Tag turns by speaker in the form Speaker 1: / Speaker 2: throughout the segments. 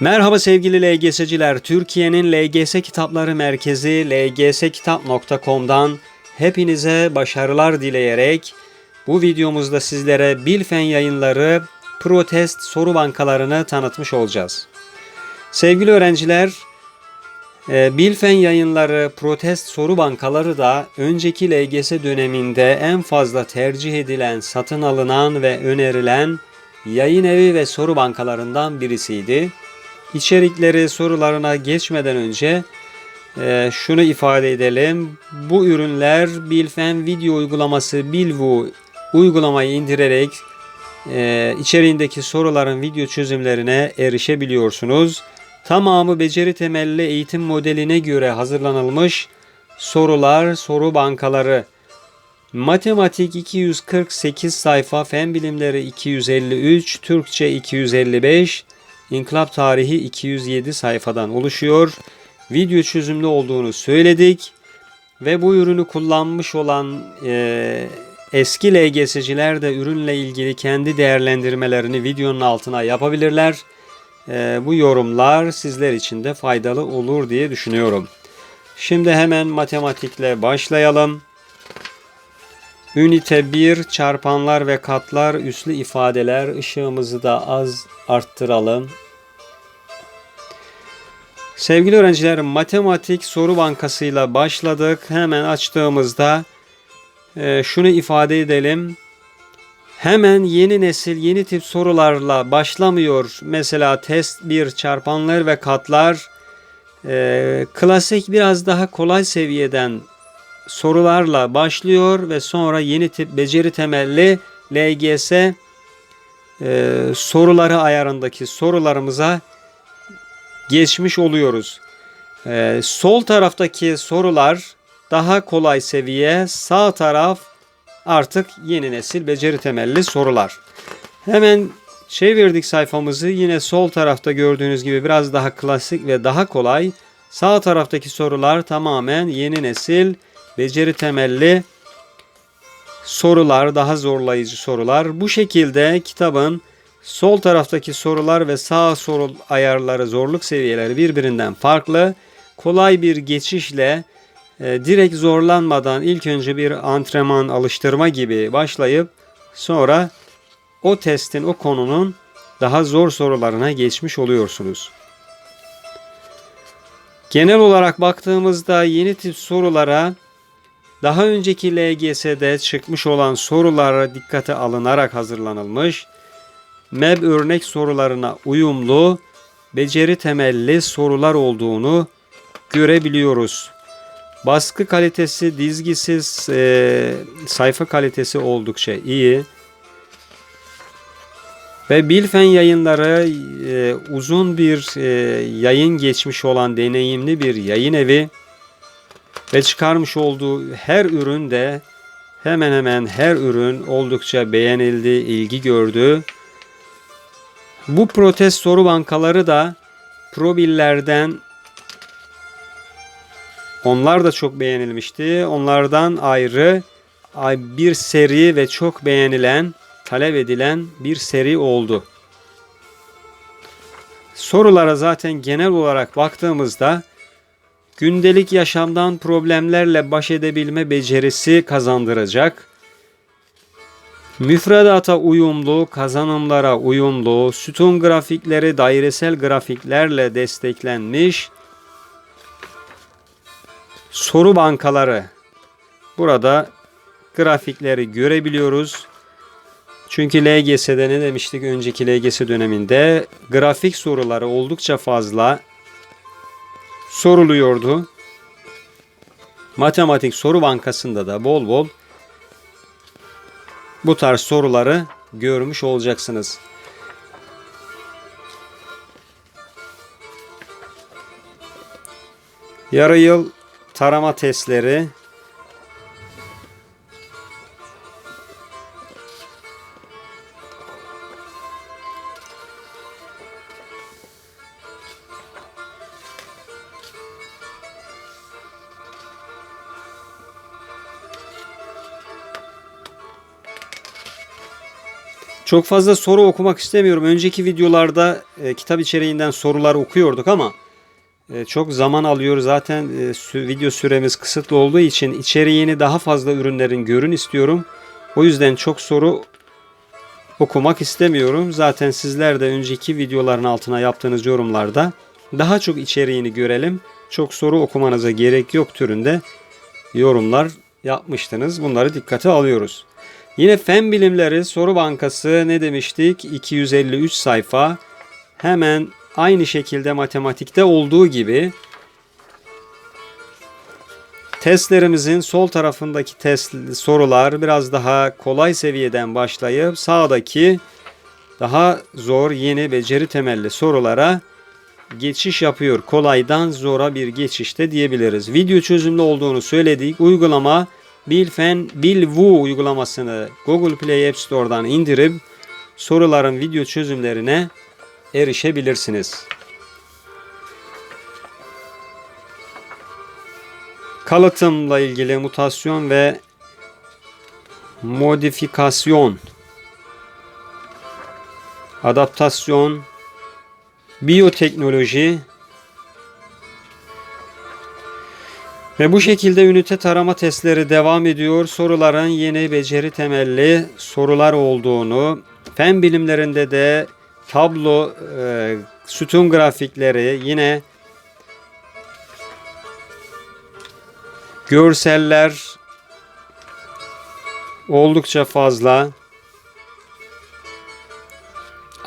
Speaker 1: Merhaba sevgili LGS'ciler. Türkiye'nin LGS Kitapları Merkezi lgskitap.com'dan hepinize başarılar dileyerek bu videomuzda sizlere Bilfen yayınları protest soru bankalarını tanıtmış olacağız. Sevgili öğrenciler, e, Bilfen yayınları protest soru bankaları da önceki LGS döneminde en fazla tercih edilen, satın alınan ve önerilen yayın evi ve soru bankalarından birisiydi. İçerikleri sorularına geçmeden önce e, şunu ifade edelim. Bu ürünler Bilfen video uygulaması Bilvu uygulamayı indirerek e, içeriğindeki soruların video çözümlerine erişebiliyorsunuz. Tamamı beceri temelli eğitim modeline göre hazırlanılmış sorular, soru bankaları. Matematik 248 sayfa, fen bilimleri 253, Türkçe 255, İnkılap tarihi 207 sayfadan oluşuyor. Video çözümlü olduğunu söyledik ve bu ürünü kullanmış olan e, eski LGS'ciler de ürünle ilgili kendi değerlendirmelerini videonun altına yapabilirler. E, bu yorumlar sizler için de faydalı olur diye düşünüyorum. Şimdi hemen matematikle başlayalım. Ünite 1 çarpanlar ve katlar üslü ifadeler ışığımızı da az arttıralım. Sevgili öğrenciler matematik soru bankasıyla başladık. Hemen açtığımızda e, şunu ifade edelim. Hemen yeni nesil yeni tip sorularla başlamıyor. Mesela test 1 çarpanlar ve katlar e, klasik biraz daha kolay seviyeden sorularla başlıyor ve sonra yeni tip beceri temelli LGS e, soruları ayarındaki sorularımıza geçmiş oluyoruz. E, sol taraftaki sorular daha kolay seviye, sağ taraf artık yeni nesil beceri temelli sorular. Hemen çevirdik sayfamızı. Yine sol tarafta gördüğünüz gibi biraz daha klasik ve daha kolay. Sağ taraftaki sorular tamamen yeni nesil beceri temelli sorular, daha zorlayıcı sorular. Bu şekilde kitabın sol taraftaki sorular ve sağ soru ayarları, zorluk seviyeleri birbirinden farklı. Kolay bir geçişle e, direkt zorlanmadan ilk önce bir antrenman, alıştırma gibi başlayıp sonra o testin, o konunun daha zor sorularına geçmiş oluyorsunuz. Genel olarak baktığımızda yeni tip sorulara daha önceki LGS'de çıkmış olan sorulara dikkate alınarak hazırlanılmış, MEB örnek sorularına uyumlu, beceri temelli sorular olduğunu görebiliyoruz. Baskı kalitesi, dizgisiz e, sayfa kalitesi oldukça iyi. Ve Bilfen yayınları e, uzun bir e, yayın geçmiş olan deneyimli bir yayın evi ve çıkarmış olduğu her ürün de hemen hemen her ürün oldukça beğenildi, ilgi gördü. Bu protest soru bankaları da Probillerden onlar da çok beğenilmişti. Onlardan ayrı bir seri ve çok beğenilen, talep edilen bir seri oldu. Sorulara zaten genel olarak baktığımızda gündelik yaşamdan problemlerle baş edebilme becerisi kazandıracak. Müfredata uyumlu, kazanımlara uyumlu, sütun grafikleri dairesel grafiklerle desteklenmiş soru bankaları. Burada grafikleri görebiliyoruz. Çünkü LGS'de ne demiştik önceki LGS döneminde grafik soruları oldukça fazla soruluyordu. Matematik soru bankasında da bol bol bu tarz soruları görmüş olacaksınız. Yarı yıl tarama testleri Çok fazla soru okumak istemiyorum. Önceki videolarda e, kitap içeriğinden sorular okuyorduk ama e, çok zaman alıyor. Zaten e, sü- video süremiz kısıtlı olduğu için içeriğini daha fazla ürünlerin görün istiyorum. O yüzden çok soru okumak istemiyorum. Zaten sizler de önceki videoların altına yaptığınız yorumlarda daha çok içeriğini görelim. Çok soru okumanıza gerek yok türünde yorumlar yapmıştınız. Bunları dikkate alıyoruz. Yine Fen Bilimleri Soru Bankası ne demiştik? 253 sayfa. Hemen aynı şekilde matematikte olduğu gibi testlerimizin sol tarafındaki test sorular biraz daha kolay seviyeden başlayıp sağdaki daha zor yeni beceri temelli sorulara geçiş yapıyor. Kolaydan zora bir geçişte diyebiliriz. Video çözümlü olduğunu söyledik. Uygulama Bilfen Bilvu uygulamasını Google Play App Store'dan indirip soruların video çözümlerine erişebilirsiniz. Kalıtımla ilgili mutasyon ve modifikasyon, adaptasyon, biyoteknoloji ve bu şekilde ünite tarama testleri devam ediyor. Soruların yeni beceri temelli sorular olduğunu, fen bilimlerinde de tablo, e, sütun grafikleri, yine görseller oldukça fazla.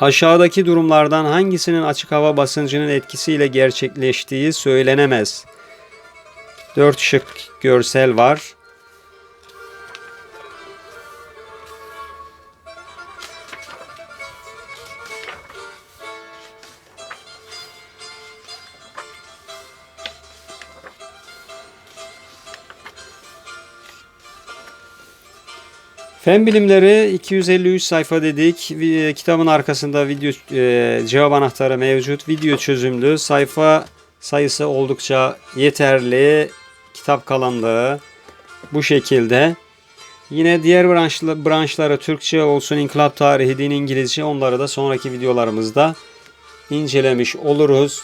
Speaker 1: Aşağıdaki durumlardan hangisinin açık hava basıncının etkisiyle gerçekleştiği söylenemez. 4 şık görsel var. Fen bilimleri 253 sayfa dedik. Vi- Kitabın arkasında video e, cevap anahtarı mevcut. Video çözümlü. Sayfa sayısı oldukça yeterli. Kitap kalınlığı bu şekilde. Yine diğer branşlı, branşları Türkçe olsun, inkılap tarihi, din İngilizce onları da sonraki videolarımızda incelemiş oluruz.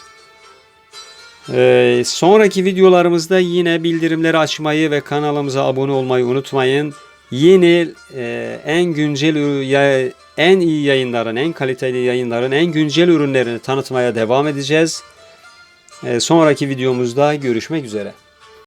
Speaker 1: Ee, sonraki videolarımızda yine bildirimleri açmayı ve kanalımıza abone olmayı unutmayın. Yeni e, en güncel en iyi yayınların, en kaliteli yayınların, en güncel ürünlerini tanıtmaya devam edeceğiz. Ee, sonraki videomuzda görüşmek üzere.